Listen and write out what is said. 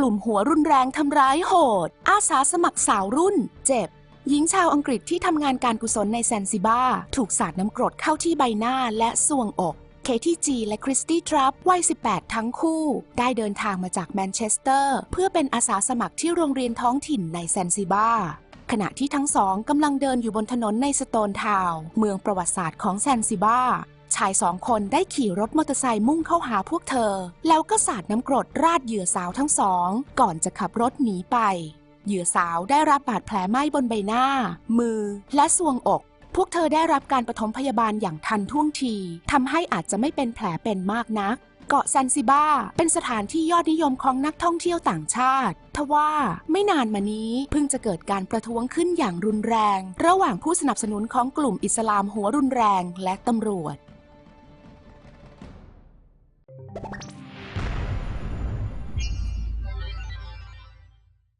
กลุ่มหัวรุนแรงทำร้ายโหด อาสาสมัครสาวรุ่น เจ็บ หญิงชาวอังกฤษที่ทำงานการกุศลในแซนซิบาถูกสาดน้ำกรดเข้าที่ใบหน้าและสวงอกเคที่จีและคริสตี้ทรัพวัย 18 ทั้งคู่ ได้เดินทางมาจากแมนเชสเตอร์ เพื่อเป็นอาสาสมัครที่โรงเรียนท้องถิ่นในแซนซิบาขณะที่ทั้งสองกำลังเดินอยู่บนถนนในสโตนทาวน์เมืองประวัติศาสตร์ของแซนซิบา ชายสองคนได้ขี่รถมอเตอร์ไซค์มุ่งเข้าหาพวกเธอ แล้วก็สาดน้ำกรดราดเหยื่อสาวทั้งสอง ก่อนจะขับรถหนีไป เหยื่อสาวได้รับบาดแผลไหม้บนใบหน้า มือ และสวงอก พวกเธอได้รับการปฐมพยาบาลอย่างทันท่วงทีทำให้อาจจะไม่เป็นแผลเป็นมากนักเกาะแซนซิบาเป็นสถานที่ยอดนิยมของนักท่องเที่ยวต่างชาติ ทว่าไม่นานมานี้เพิ่งจะเกิดการประท้วงขึ้นอย่างรุนแรง ระหว่างผู้สนับสนุนของกลุ่มอิสลามหัวรุนแรงและตำรวจ